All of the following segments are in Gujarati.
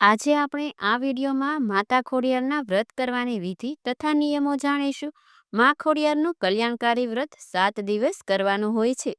આજે આપણે આ વિડીયોમાં માતા ખોડિયારના વ્રત કરવાની વિધિ તથા નિયમો જાણીશું. મા ખોડિયારનું કલ્યાણકારી વ્રત સાત દિવસ કરવાનું હોય છે.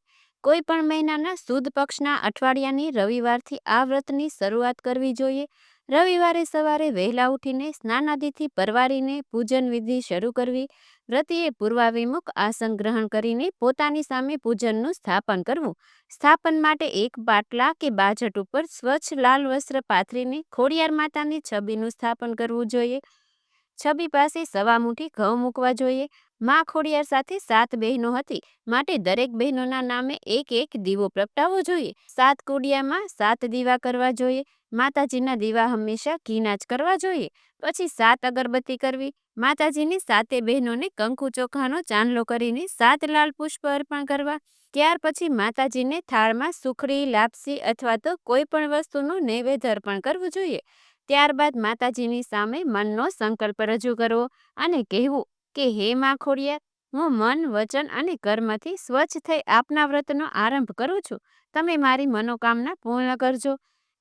કોઈ પણ મહિનાના સુદ પક્ષના અઠવાડિયાની રવિવારથી આ વ્રતની શરૂઆત કરવી જોઈએ. રવિવારે સવારે વહેલા ઉઠીને સ્નાનાદિથી પરવારીને પૂજન વિધિ શરૂ કરવી, વ્રતિએ પૂર્વાભિમુખ આસન ગ્રહણ કરીને પોતાની સામે પૂજનનું સ્થાપન કરવું. સ્થાપન માટે એક બાટલા કે બાજટ ઉપર સ્વચ્છ લાલ વસ્ત્ર પાથરીને ખોડિયાર માતાની છબીનું સ્થાપન કરવું જોઈએ. છબી પાસે સવા મુઠી ઘઉં મૂકવા જોઈએ. મા ખોડિયાર સાથે સાત બહેનો હતી. માટે દરેક બહેનોના નામે એક એક દીવો પ્રગટાવવો જોઈએ. સાત કોડિયામાં સાત દીવા કરવા જોઈએ. માતાજીના દીવા હંમેશા ઘીના જ કરવા જોઈએ. પછી સાત અગરબત્તી કરવી. માતાજીની સાતે બહેનોને કંકુ ચોખાનો ચાંદલો કરીને સાત લાલ પુષ્પ અર્પણ કરવા. ત્યાર પછી માતાજીને થાળમાં સુખડી, લાપસી અથવા તો કોઈ પણ વસ્તુનું નૈવેદ્ય અર્પણ કરવું જોઈએ. ત્યારબાદ માતાજીની સામે મનનો સંકલ્પ રજૂ કરવો અને કહેવું કે, હે મા ખોડિયાર હું મન, વચન અને કર્મથી સ્વચ્છ થઈ આપના વ્રતનો આરંભ કરું છું. તમે મારી મનોકામના પૂર્ણ કરજો.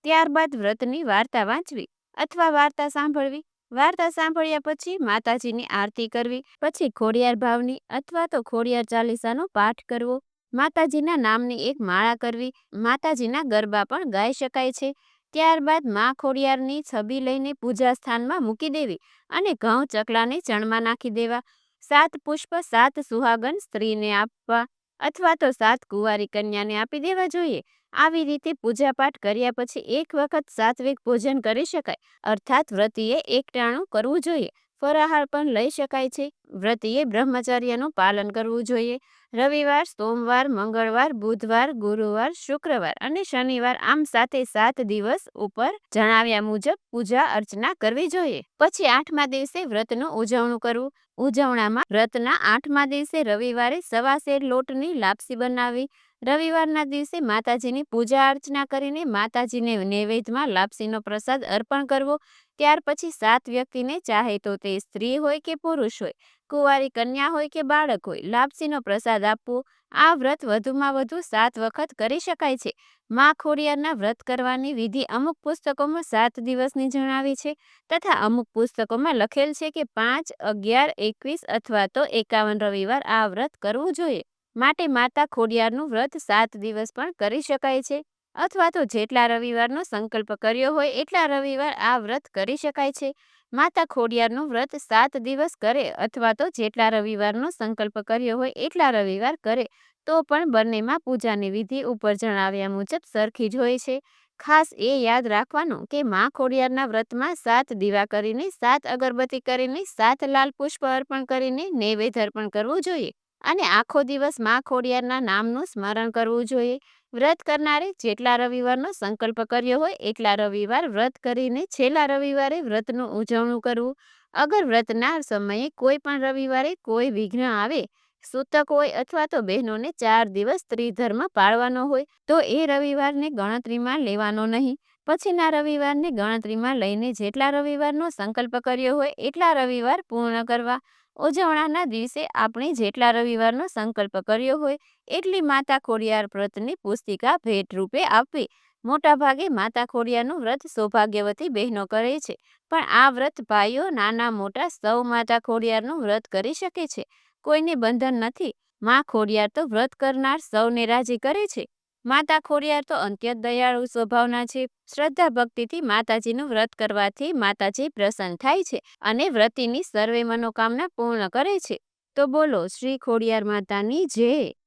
ત્યારબાદ વ્રતની વાર્તા વાંચવી અથવા વાર્તા સાંભળવી. વાર્તા સાંભળ્યા પછી માતાજીની આરતી કરવી, પછી ખોડિયાર ભાવની અથવા તો ખોડિયાર ચાલીસાનો પાઠ કરવો. માતાજીના નામની એક માળા કરવી. માતાજીના ગરબા પણ ગાઈ શકાય છે. ત્યારબાદ મા ખોડિયારની છબી લઈને પૂજા સ્થાનમાં મૂકી દેવી અને ઘઉં ચકલાને ચણમાં નાખી દેવા. સાત પુષ્પ, સાત સુહાગન સ્ત્રીને આપવા અથવા તો સાત કુંવારી કન્યાને આપી દેવા જોઈએ. આવી રીતે પૂજાપાઠ કર્યા પછી એક વખત સાત્વિક ભોજન કરી શકાય. અર્થાત વ્રતિએ એકટાણું કરવું જોઈએ. ફરાહાર પણ લઈ શકાય છે. વ્રતીએ બ્રહ્મચર્યનું પાલન કરવું જોઈએ. રવિવાર, સોમવાર, મંગળવાર, બુધવાર, ગુરુવાર, શુક્રવાર અને શનિવાર આમ સાથે સાત દિવસ ઉપર જણાવ્યા મુજબ પૂજા અર્ચના કરવી જોઈએ. પછી આઠમા દિવસે વ્રતનું ઉજવણું કરવું. ઉજવણામાં વ્રતના આઠમા દિવસે રવિવારે સવાસેર લોટની લાપસી બનાવી રવિવારના દિવસે માતાજીની પૂજા અર્ચના કરીને માતાજીને નૈવેદ્યમાં લાપસીનો પ્રસાદ અર્પણ કરવો. ત્યાર પછી સાત વ્યક્તિને ચાહે તો તે સ્ત્રી હોય કે પુરુષ હોય, કુંવારી કન્યા હોય કે બાળક હોય, લાપસીનો પ્રસાદ આપવો. આ વ્રત વધુમાં વધુ સાત વખત કરી શકાય છે. મા ખોડિયારના વ્રત કરવાની વિધિ અમુક પુસ્તકોમાં સાત દિવસની જણાવી છે તથા અમુક પુસ્તકોમાં લખેલ છે કે પાંચ, અગિયાર, એકવીસ અથવા તો એકાવન રવિવાર આ વ્રત કરવું જોઈએ. માટે માતા ખોડિયારનું વ્રત સાત દિવસ પણ કરી શકાય છે. અથવા તો જેટલા રવિવારનો સંકલ્પ કર્યો હોય એટલા રવિવાર આ વ્રત કરી શકાય છે. માતા ખોડિયારનું વ્રત સાત દિવસ કરે અથવા તો જેટલા રવિવારનો સંકલ્પ કર્યો હોય એટલા રવિવાર કરે, તો પણ બંનેમાં પૂજાની વિધિ ઉપર જણાવ્યા મુજબ સરખી જ હોય છે. ખાસ એ યાદ રાખવાનું કે મા ખોડિયારના વ્રતમાં સાત દીવા કરીને, સાત અગરબત્તી કરીને, સાત લાલ પુષ્પ અર્પણ કરીને, નૈવેદ્ય અર્પણ કરવું જોઈએ. અને આખો દિવસ મા ખોડિયારના નામનું સ્મરણ કરવું જોઈએ. વ્રત કરનારે જેટલા રવિવારનો સંકલ્પ કર્યો હોય, એટલા રવિવાર વ્રત કરીને છેલ્લા રવિવારે વ્રતનું ઉજવણું કરવું. અગર વ્રતના સમયે કોઈ પણ રવિવારે કોઈ વિઘ્ન આવે, સૂતક હોય અથવા તો બહેનોને ચાર દિવસ સ્ત્રીધર્મ પાળવાનો હોય, તો એ રવિવારને ગણતરીમાં લેવાનો નહીં. પછીના રવિવારને ગણતરીમાં લઈને જેટલા રવિવારનો સંકલ્પ કર્યો હોય, એટલા રવિવાર પૂર્ણ કરવા. ઉજવણાના દિવસે આપણે જેટલા રવિવારનો સંકલ્પ કર્યો હોય, એટલી માતા ખોડિયાર વ્રતની પુસ્તિકા ભેટ રૂપે આપવી. મોટાભાગે માતા ખોડિયારનું વ્રત સૌભાગ્યવતી બહેનો કરે છે, પણ આ વ્રત ભાઈઓ નાના મોટા સૌ માતા ખોડિયારનું વ્રત કરી શકે છે. કોઈને બંધન નથી, મા ખોડિયાર તો વ્રત કરનાર સૌને રાજી કરે છે. માતા ખોડિયાર તો અત્યંત દયાળુ સ્વભાવના છે. શ્રદ્ધા ભક્તિથી માતાજીનું વ્રત કરવાથી માતાજી પ્રસન્ન થાય છે અને વ્રતિની સર્વે મનોકામના પૂર્ણ કરે છે. તો બોલો, શ્રી ખોડિયાર માતાની જય.